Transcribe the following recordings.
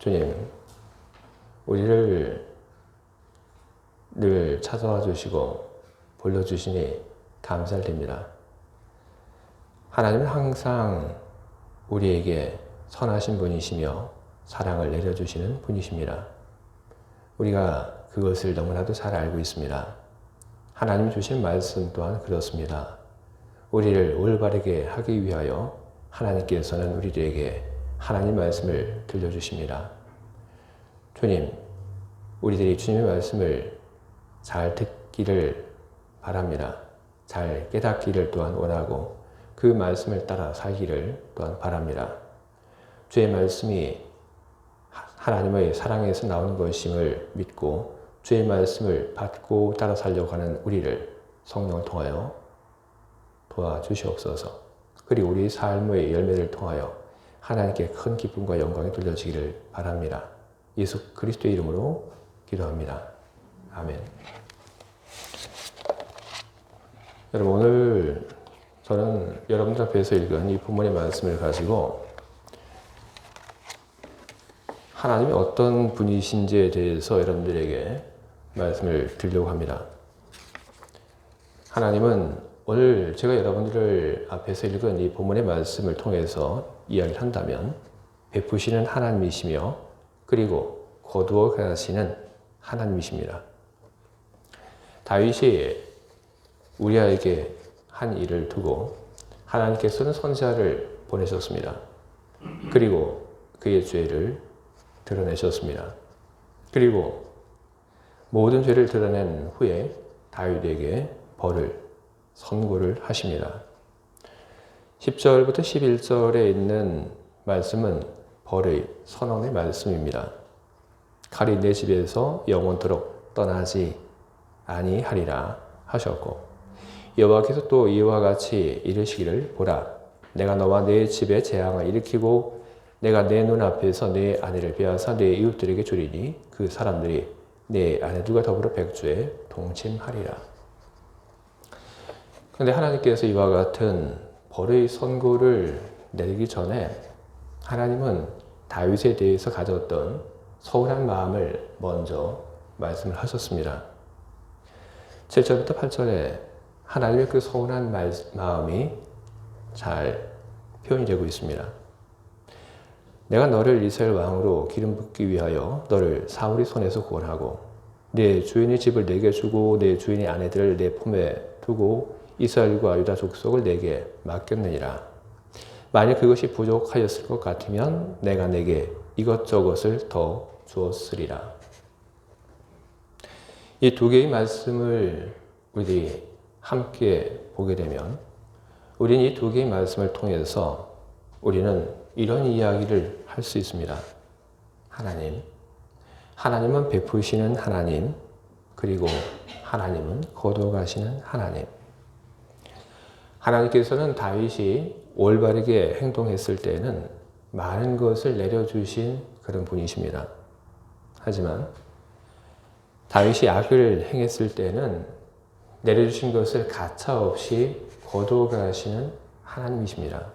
주님, 우리를 늘 찾아와 주시고 불러주시니 감사드립니다. 하나님은 항상 우리에게 선하신 분이시며 사랑을 내려주시는 분이십니다. 우리가 그것을 너무나도 잘 알고 있습니다. 하나님 주신 말씀 또한 그렇습니다. 우리를 올바르게 하기 위하여 하나님께서는 우리들에게 하나님 말씀을 들려주십니다. 주님, 우리들이 주님의 말씀을 잘 듣기를 바랍니다. 잘 깨닫기를 또한 원하고 그 말씀을 따라 살기를 또한 바랍니다. 주의 말씀이 하나님의 사랑에서 나오는 것임을 믿고 주의 말씀을 받고 따라 살려고 하는 우리를 성령을 통하여 도와주시옵소서. 그리고 우리 삶의 열매를 통하여 하나님께 큰 기쁨과 영광이 돌려지기를 바랍니다. 예수 그리스도의 이름으로 기도합니다. 아멘. 여러분 오늘 저는 여러분들 앞에서 읽은 이 본문의 말씀을 가지고 하나님이 어떤 분이신지에 대해서 여러분들에게 말씀을 드리려고 합니다. 하나님은 오늘 제가 여러분들을 앞에서 읽은 이 본문의 말씀을 통해서 이야기를 한다면 베푸시는 하나님이시며 그리고 거두어 가시는 하나님이십니다. 다윗이 우리에게 한 일을 두고 하나님께서는 선지자를 보내셨습니다. 그리고 그의 죄를 드러내셨습니다. 그리고 모든 죄를 드러낸 후에 다윗에게 벌을 선고를 하십니다. 10절부터 11절에 있는 말씀은 벌의 선언의 말씀입니다. 칼이 내 집에서 영원토록 떠나지 아니하리라 하셨고 여호와께서 또 이와 같이 이르시기를 보라 내가 너와 내 집에 재앙을 일으키고 내가 내 눈앞에서 내 아내를 빼앗아 내 이웃들에게 주리니 그 사람들이 내 아내들과 더불어 백주에 동침하리라. 그런데 하나님께서 이와 같은 벌의 선고를 내리기 전에 하나님은 다윗에 대해서 가졌던 서운한 마음을 먼저 말씀을 하셨습니다. 7절부터 8절에 하나님의 그 서운한 마음이 잘 표현이 되고 있습니다. 내가 너를 이스라엘 왕으로 기름 붓기 위하여 너를 사울의 손에서 구원하고 내 주인의 집을 내게 주고 내 주인의 아내들을 내 품에 두고 이스라엘과 유다 족속을 내게 맡겼느니라. 만약 그것이 부족하였을 것 같으면 내가 내게 이것저것을 더 주었으리라. 이 두 개의 말씀을 우리들이 함께 보게 되면 우리는 이 두 개의 말씀을 통해서 우리는 이런 이야기를 할 수 있습니다. 하나님, 하나님은 베푸시는 하나님, 그리고 하나님은 거둬가시는 하나님. 하나님께서는 다윗이 올바르게 행동했을 때에는 많은 것을 내려주신 그런 분이십니다. 하지만 다윗이 악을 행했을 때는 내려주신 것을 가차없이 거둬가시는 하나님이십니다.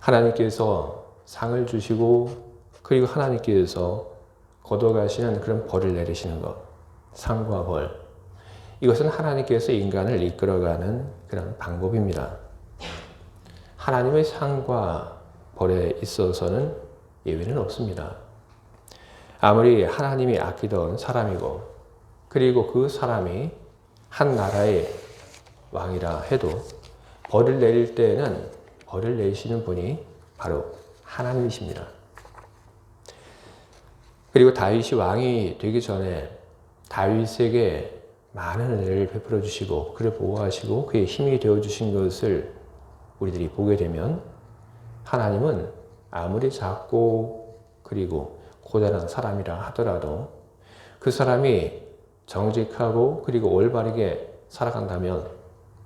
하나님께서 상을 주시고 그리고 하나님께서 거둬가시는 그런 벌을 내리시는 것, 상과 벌. 이것은 하나님께서 인간을 이끌어가는 그런 방법입니다. 하나님의 상과 벌에 있어서는 예외는 없습니다. 아무리 하나님이 아끼던 사람이고, 그리고 그 사람이 한 나라의 왕이라 해도 벌을 내릴 때에는 벌을 내시는 분이 바로 하나님이십니다. 그리고 다윗이 왕이 되기 전에 다윗에게 많은 은혜를 베풀어 주시고 그를 보호하시고 그의 힘이 되어 주신 것을 우리들이 보게 되면 하나님은 아무리 작고 그리고 고단한 사람이라 하더라도 그 사람이 정직하고 그리고 올바르게 살아간다면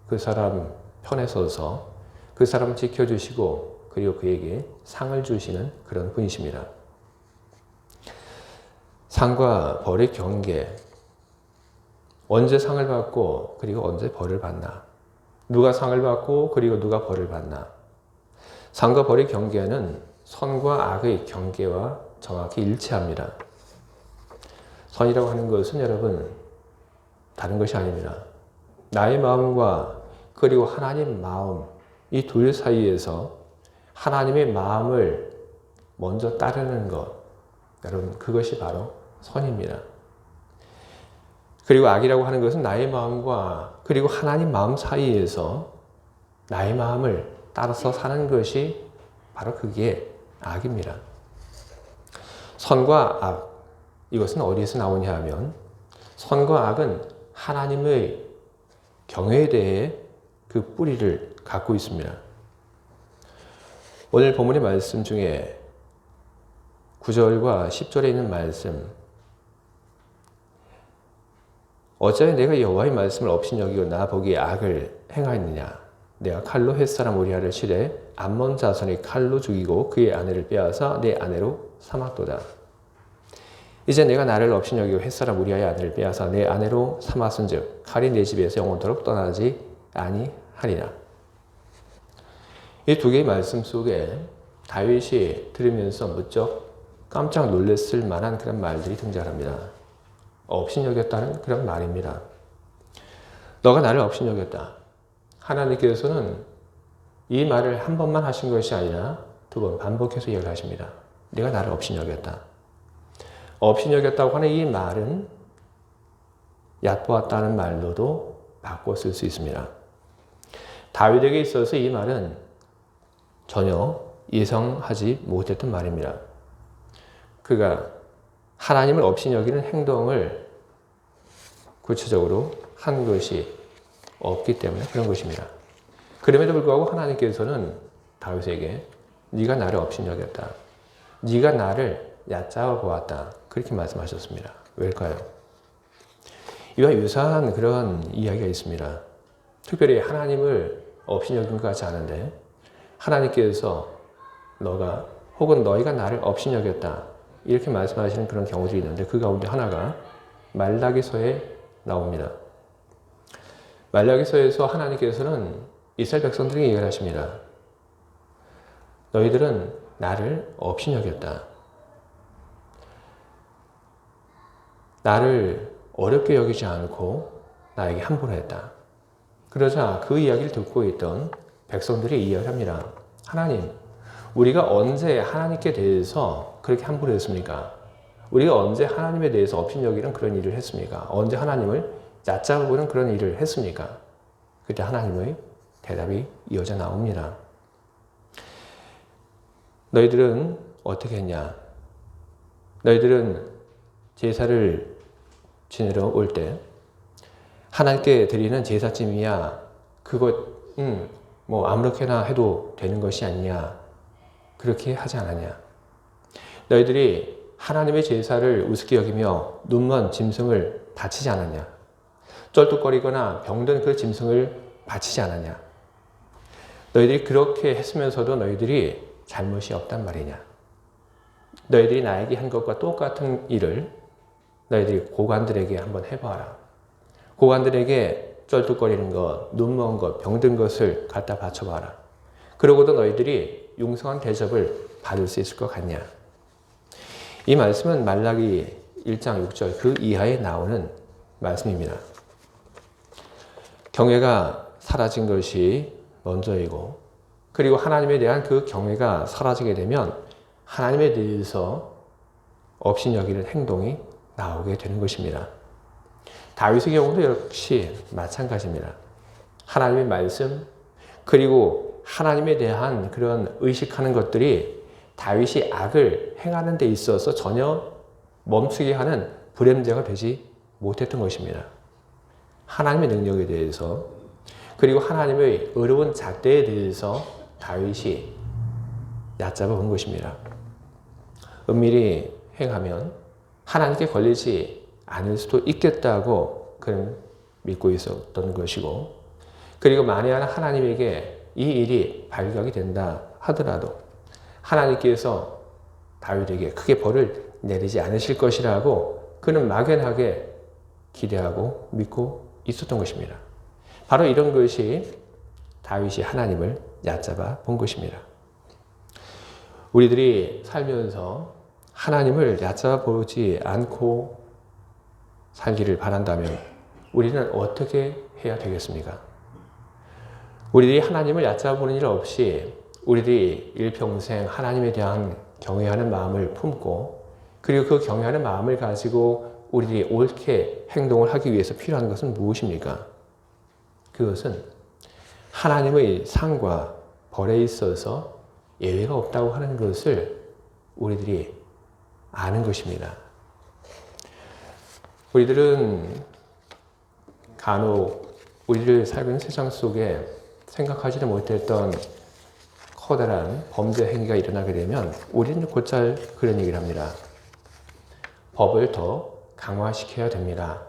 그 사람 편에 서서 그 사람을 지켜주시고 그리고 그에게 상을 주시는 그런 분이십니다. 상과 벌의 경계. 언제 상을 받고 그리고 언제 벌을 받나? 누가 상을 받고 그리고 누가 벌을 받나? 상과 벌의 경계는 선과 악의 경계와 정확히 일치합니다. 선이라고 하는 것은 여러분 다른 것이 아닙니다. 나의 마음과 그리고 하나님 마음 이 둘 사이에서 하나님의 마음을 먼저 따르는 것 여러분 그것이 바로 선입니다. 그리고 악이라고 하는 것은 나의 마음과 그리고 하나님 마음 사이에서 나의 마음을 따라서 사는 것이 바로 그게 악입니다. 선과 악 이것은 어디에서 나오냐 하면 선과 악은 하나님의 경외에 대해 그 뿌리를 갖고 있습니다. 오늘 본문의 말씀 중에 9절과 10절에 있는 말씀 어찌하여 내가 여호와의 말씀을 업신여기고 나 보기에 악을 행하였느냐? 내가 칼로 햇사람 우리아를 치되 암몬 자손이 칼로 죽이고 그의 아내를 빼앗아 내 아내로 삼았도다. 이제 내가 나를 업신여기고 햇사람 우리아의 아내를 빼앗아 내 아내로 삼았은즉 칼이 내 집에서 영원토록 떠나지 아니하리라. 이 두 개의 말씀 속에 다윗이 들으면서 무척 깜짝 놀랐을 만한 그런 말들이 등장합니다. 업신여겼다는 그런 말입니다. 너가 나를 업신여겼다. 하나님께서는 이 말을 한 번만 하신 것이 아니라 두 번 반복해서 이야기하십니다. 내가 나를 업신여겼다. 업신여겼다고 하는 이 말은 얕보았다는 말로도 바꿔 쓸 수 있습니다. 다윗에게 있어서 이 말은 전혀 예상하지 못했던 말입니다. 그가 하나님을 없이 여기는 행동을 구체적으로 한 것이 없기 때문에 그런 것입니다. 그럼에도 불구하고 하나님께서는 다윗에게 네가 나를 없이 여겼다. 네가 나를 얕잡아 보았다. 그렇게 말씀하셨습니다. 왜일까요? 이와 유사한 그런 이야기가 있습니다. 특별히 하나님을 없이 여긴 것 같지 않은데 하나님께서 너가 혹은 너희가 나를 없이 여겼다. 이렇게 말씀하시는 그런 경우들이 있는데 그 가운데 하나가 말라기서에 나옵니다. 말라기서에서 하나님께서는 이스라엘 백성들에게 얘기를 하십니다. 너희들은 나를 없이 여겼다. 나를 어렵게 여기지 않고 나에게 함부로 했다. 그러자 그 이야기를 듣고 있던 백성들이 이야기합니다. 하나님, 우리가 언제 하나님께 대해서 그렇게 함부로 했습니까? 우리가 언제 하나님에 대해서 업신여기는 그런 일을 했습니까? 언제 하나님을 얕잡아보는 그런 일을 했습니까? 그때 하나님의 대답이 이어져 나옵니다. 너희들은 어떻게 했냐? 너희들은 제사를 지내러 올 때 하나님께 드리는 제사짐이야 그것 뭐 아무렇게나 해도 되는 것이 아니냐 그렇게 하지 않았냐. 너희들이 하나님의 제사를 우습게 여기며 눈먼 짐승을 바치지 않았냐. 쩔뚝거리거나 병든 그 짐승을 바치지 않았냐. 너희들이 그렇게 했으면서도 너희들이 잘못이 없단 말이냐. 너희들이 나에게 한 것과 똑같은 일을 너희들이 고관들에게 한번 해봐라. 고관들에게 쩔뚝거리는 것, 눈먼 것, 병든 것을 갖다 바쳐봐라. 그러고도 너희들이 용서한 대접을 받을 수 있을 것 같냐? 이 말씀은 말라기 1장 6절 그 이하에 나오는 말씀입니다. 경외가 사라진 것이 먼저이고 그리고 하나님에 대한 그 경외가 사라지게 되면 하나님에 대해서 업신여기는 행동이 나오게 되는 것입니다. 다윗의 경우도 역시 마찬가지입니다. 하나님의 말씀 그리고 하나님에 대한 그런 의식하는 것들이 다윗이 악을 행하는 데 있어서 전혀 멈추게 하는 불ემ제가 되지 못했던 것입니다. 하나님의 능력에 대해서 그리고 하나님의 어려운 잣대에 대해서 다윗이 얕잡아 본 것입니다. 은밀히 행하면 하나님께 걸리지 않을 수도 있겠다고 그는 믿고 있었던 것이고 그리고 만약 하나님에게 이 일이 발각이 된다 하더라도 하나님께서 다윗에게 크게 벌을 내리지 않으실 것이라고 그는 막연하게 기대하고 믿고 있었던 것입니다. 바로 이런 것이 다윗이 하나님을 얕잡아 본 것입니다. 우리들이 살면서 하나님을 얕잡아 보지 않고 살기를 바란다면 우리는 어떻게 해야 되겠습니까? 우리들이 하나님을 얕잡아보는 일 없이 우리들이 일평생 하나님에 대한 경외하는 마음을 품고 그리고 그 경외하는 마음을 가지고 우리들이 옳게 행동을 하기 위해서 필요한 것은 무엇입니까? 그것은 하나님의 상과 벌에 있어서 예외가 없다고 하는 것을 우리들이 아는 것입니다. 우리들은 간혹 우리를 살고 있는 세상 속에 생각하지도 못했던 커다란 범죄 행위가 일어나게 되면 우리는 곧잘 그런 얘기를 합니다. 법을 더 강화시켜야 됩니다.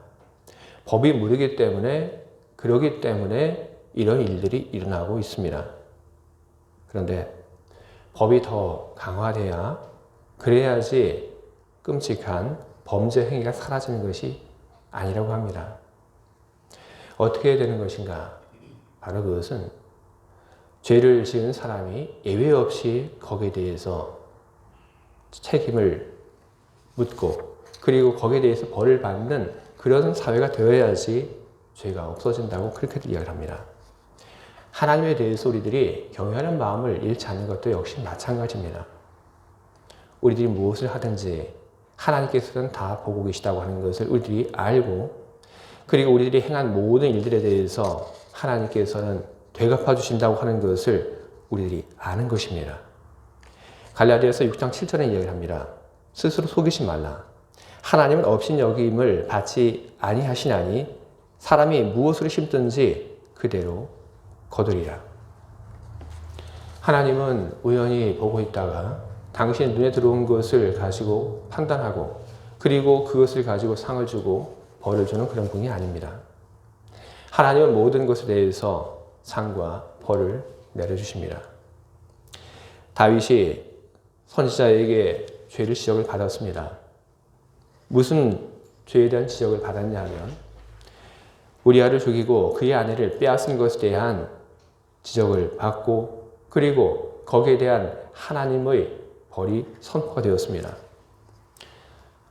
법이 무르기 때문에 그러기 때문에 이런 일들이 일어나고 있습니다. 그런데 법이 더 강화돼야 그래야지 끔찍한 범죄 행위가 사라지는 것이 아니라고 합니다. 어떻게 되는 것인가? 바로 그것은 죄를 지은 사람이 예외 없이 거기에 대해서 책임을 묻고 그리고 거기에 대해서 벌을 받는 그런 사회가 되어야지 죄가 없어진다고 그렇게 이야기를 합니다. 하나님에 대해서 우리들이 경외하는 마음을 잃지 않는 것도 역시 마찬가지입니다. 우리들이 무엇을 하든지 하나님께서는 다 보고 계시다고 하는 것을 우리들이 알고 그리고 우리들이 행한 모든 일들에 대해서 하나님께서는 되갚아 주신다고 하는 것을 우리들이 아는 것입니다. 갈라디아서 6장 7절에 이야기를 합니다. 스스로 속이지 말라. 하나님은 없인 여김을 받지 아니하시나니 사람이 무엇으로 심든지 그대로 거두리라. 하나님은 우연히 보고 있다가 당신의 눈에 들어온 것을 가지고 판단하고 그리고 그것을 가지고 상을 주고 벌을 주는 그런 분이 아닙니다. 하나님은 모든 것에 대해서 상과 벌을 내려주십니다. 다윗이 선지자에게 죄를 지적을 받았습니다. 무슨 죄에 대한 지적을 받았냐 하면 우리아를 죽이고 그의 아내를 빼앗은 것에 대한 지적을 받고 그리고 거기에 대한 하나님의 벌이 선포가 되었습니다.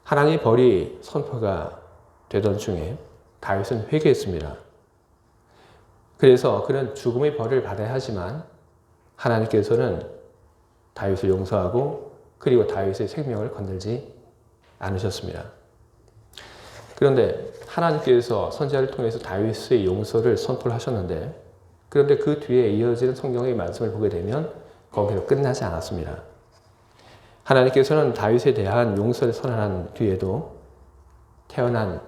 하나님의 벌이 선포가 되던 중에 다윗은 회개했습니다. 그래서 그는 죽음의 벌을 받아야 하지만 하나님께서는 다윗을 용서하고 그리고 다윗의 생명을 건들지 않으셨습니다. 그런데 하나님께서 선지자를 통해서 다윗의 용서를 선포를 하셨는데 그런데 그 뒤에 이어지는 성경의 말씀을 보게 되면 거기서 끝나지 않았습니다. 하나님께서는 다윗에 대한 용서를 선언한 뒤에도 태어난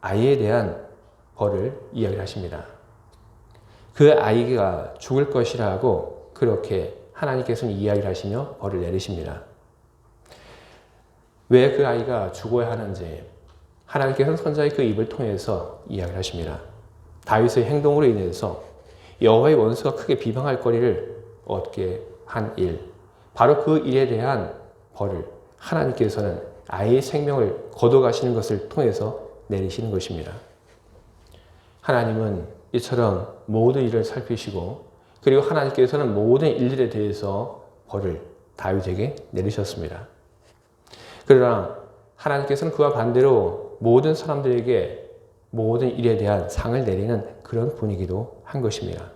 아이에 대한 벌을 이야기를 하십니다. 그 아이가 죽을 것이라고 그렇게 하나님께서는 이야기를 하시며 벌을 내리십니다. 왜 그 아이가 죽어야 하는지 하나님께서는 선자의 그 입을 통해서 이야기를 하십니다. 다윗의 행동으로 인해서 여호와의 원수가 크게 비방할 거리를 얻게 한 일, 바로 그 일에 대한 벌을 하나님께서는 아이의 생명을 거둬가시는 것을 통해서 내리시는 것입니다. 하나님은 이처럼 모든 일을 살피시고 그리고 하나님께서는 모든 일들에 대해서 벌을 다윗에게 내리셨습니다. 그러나 하나님께서는 그와 반대로 모든 사람들에게 모든 일에 대한 상을 내리는 그런 분위기도 한 것입니다.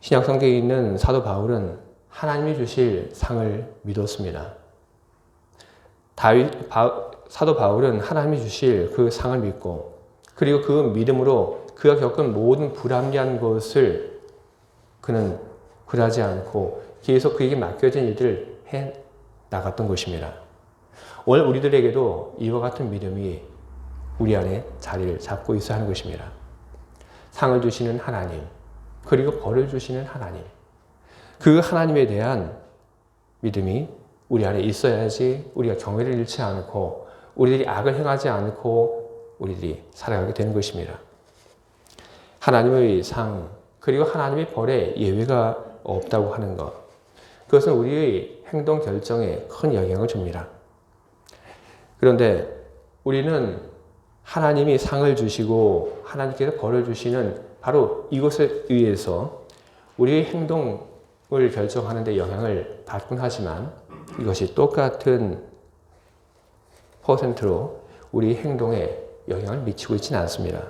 신약 성경에 있는 사도 바울은 하나님이 주실 상을 믿었습니다. 다윗, 바, 사도 바울은 하나님이 주실 그 상을 믿고 그리고 그 믿음으로 그가 겪은 모든 불합리한 것을 그는 굴하지 않고 계속 그에게 맡겨진 일들을 해 나갔던 것입니다. 오늘 우리들에게도 이와 같은 믿음이 우리 안에 자리를 잡고 있어야 하는 것입니다. 상을 주시는 하나님, 그리고 벌을 주시는 하나님. 그 하나님에 대한 믿음이 우리 안에 있어야지 우리가 경외를 잃지 않고 우리들이 악을 행하지 않고 우리들이 살아가게 되는 것입니다. 하나님의 상, 그리고 하나님의 벌에 예외가 없다고 하는 것. 그것은 우리의 행동 결정에 큰 영향을 줍니다. 그런데 우리는 하나님이 상을 주시고 하나님께서 벌을 주시는 바로 이것에 의해서 우리의 행동을 결정하는 데 영향을 받곤 하지만 이것이 똑같은 퍼센트로 우리 행동에 영향을 미치고 있지는 않습니다.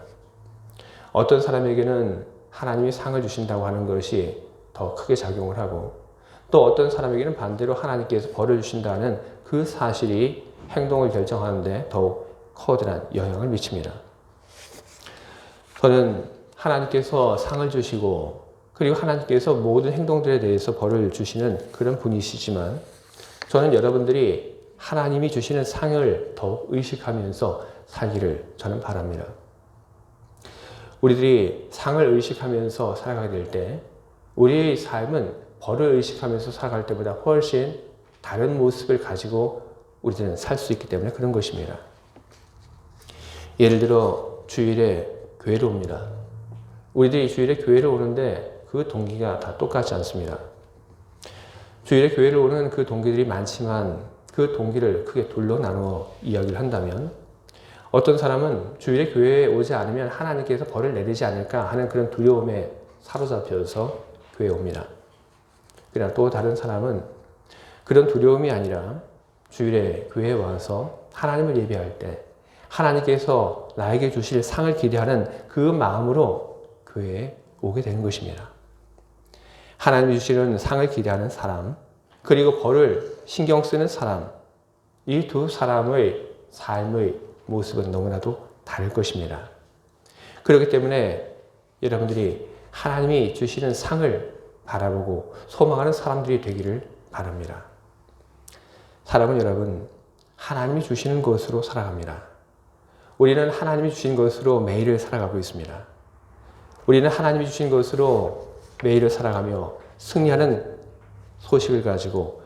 어떤 사람에게는 하나님이 상을 주신다고 하는 것이 더 크게 작용을 하고 또 어떤 사람에게는 반대로 하나님께서 벌을 주신다는 그 사실이 행동을 결정하는데 더욱 커다란 영향을 미칩니다. 저는 하나님께서 상을 주시고 그리고 하나님께서 모든 행동들에 대해서 벌을 주시는 그런 분이시지만 저는 여러분들이 하나님이 주시는 상을 더욱 의식하면서 살기를 저는 바랍니다. 우리들이 상을 의식하면서 살아가게 될 때 우리의 삶은 벌을 의식하면서 살아갈 때보다 훨씬 다른 모습을 가지고 우리들은 살 수 있기 때문에 그런 것입니다. 예를 들어 주일에 교회를 옵니다. 우리들이 주일에 교회를 오는데 그 동기가 다 똑같지 않습니다. 주일에 교회를 오는 그 동기들이 많지만 그 동기를 크게 둘로 나누어 이야기를 한다면 어떤 사람은 주일에 교회에 오지 않으면 하나님께서 벌을 내리지 않을까 하는 그런 두려움에 사로잡혀서 교회에 옵니다. 그러나 또 다른 사람은 그런 두려움이 아니라 주일에 교회에 와서 하나님을 예배할 때 하나님께서 나에게 주실 상을 기대하는 그 마음으로 교회에 오게 되는 것입니다. 하나님이 주시는 상을 기대하는 사람, 그리고 벌을 신경 쓰는 사람, 이 두 사람의 삶의 모습은 너무나도 다를 것입니다. 그렇기 때문에 여러분들이 하나님이 주시는 상을 바라보고 소망하는 사람들이 되기를 바랍니다. 사람은 여러분, 하나님이 주시는 것으로 살아갑니다. 우리는 하나님이 주신 것으로 매일을 살아가고 있습니다. 우리는 하나님이 주신 것으로 매일을 살아가며 승리하는 소식을 가지고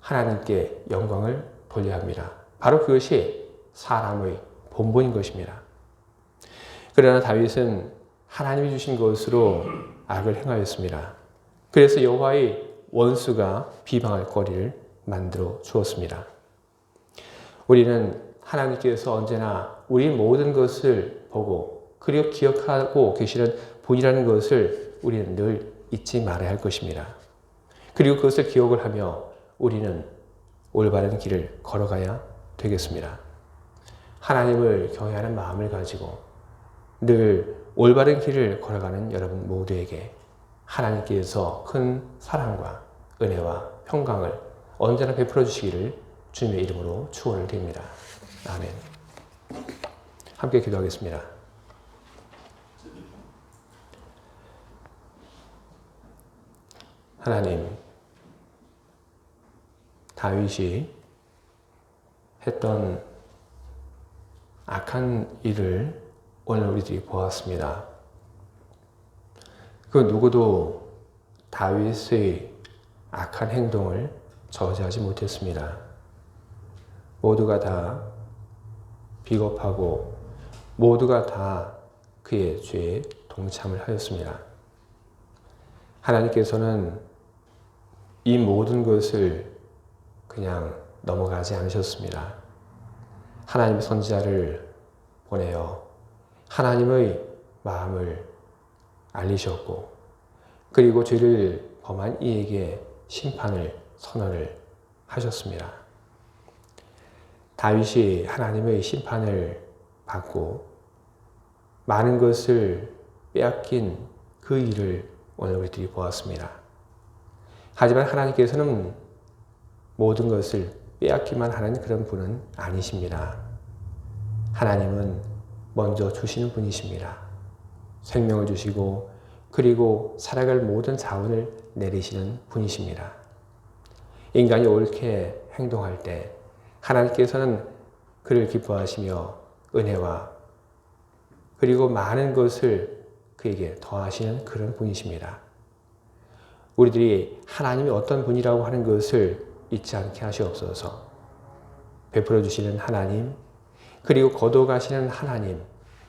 하나님께 영광을 돌려야 합니다. 바로 그것이 사람의 본본인 것입니다. 그러나 다윗은 하나님이 주신 것으로 악을 행하였습니다. 그래서 여호와의 원수가 비방할 거리를 만들어 주었습니다. 우리는 하나님께서 언제나 우리 모든 것을 보고 그리고 기억하고 계시는 분이라는 것을 우리는 늘 잊지 말아야 할 것입니다. 그리고 그것을 기억을 하며 우리는 올바른 길을 걸어가야 되겠습니다. 하나님을 경외하는 마음을 가지고 늘 올바른 길을 걸어가는 여러분 모두에게 하나님께서 큰 사랑과 은혜와 평강을 언제나 베풀어 주시기를 주님의 이름으로 축원을 드립니다. 아멘. 함께 기도하겠습니다. 하나님, 다윗이 했던 악한 일을 오늘 우리들이 보았습니다. 그 누구도 다윗의 악한 행동을 저지하지 못했습니다. 모두가 다 비겁하고 모두가 다 그의 죄에 동참을 하였습니다. 하나님께서는 이 모든 것을 그냥 넘어가지 않으셨습니다. 하나님의 선지자를 보내어 하나님의 마음을 알리셨고 그리고 죄를 범한 이에게 심판을 선언을 하셨습니다. 다윗이 하나님의 심판을 받고 많은 것을 빼앗긴 그 일을 오늘 우리들이 보았습니다. 하지만 하나님께서는 모든 것을 빼앗기만 하는 그런 분은 아니십니다. 하나님은 먼저 주시는 분이십니다. 생명을 주시고 그리고 살아갈 모든 자원을 내리시는 분이십니다. 인간이 옳게 행동할 때 하나님께서는 그를 기뻐하시며 은혜와 그리고 많은 것을 그에게 더하시는 그런 분이십니다. 우리들이 하나님이 어떤 분이라고 하는 것을 잊지 않게 하시옵소서. 베풀어 주시는 하나님, 그리고 거둬가시는 하나님,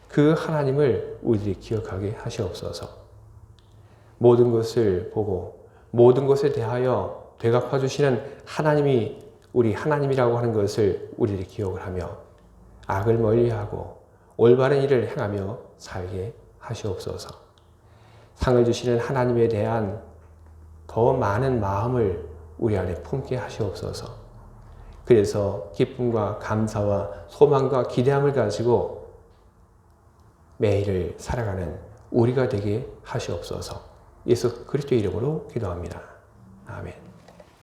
그 하나님을 우리들이 기억하게 하시옵소서. 모든 것을 보고 모든 것에 대하여 되갚아 주시는 하나님이 우리 하나님이라고 하는 것을 우리들이 기억을 하며 악을 멀리하고 올바른 일을 행하며 살게 하시옵소서. 상을 주시는 하나님에 대한 더 많은 마음을 우리 안에 품게 하시옵소서. 그래서 기쁨과 감사와 소망과 기대함을 가지고 매일을 살아가는 우리가 되게 하시옵소서. 예수 그리스도 이름으로 기도합니다. 아멘.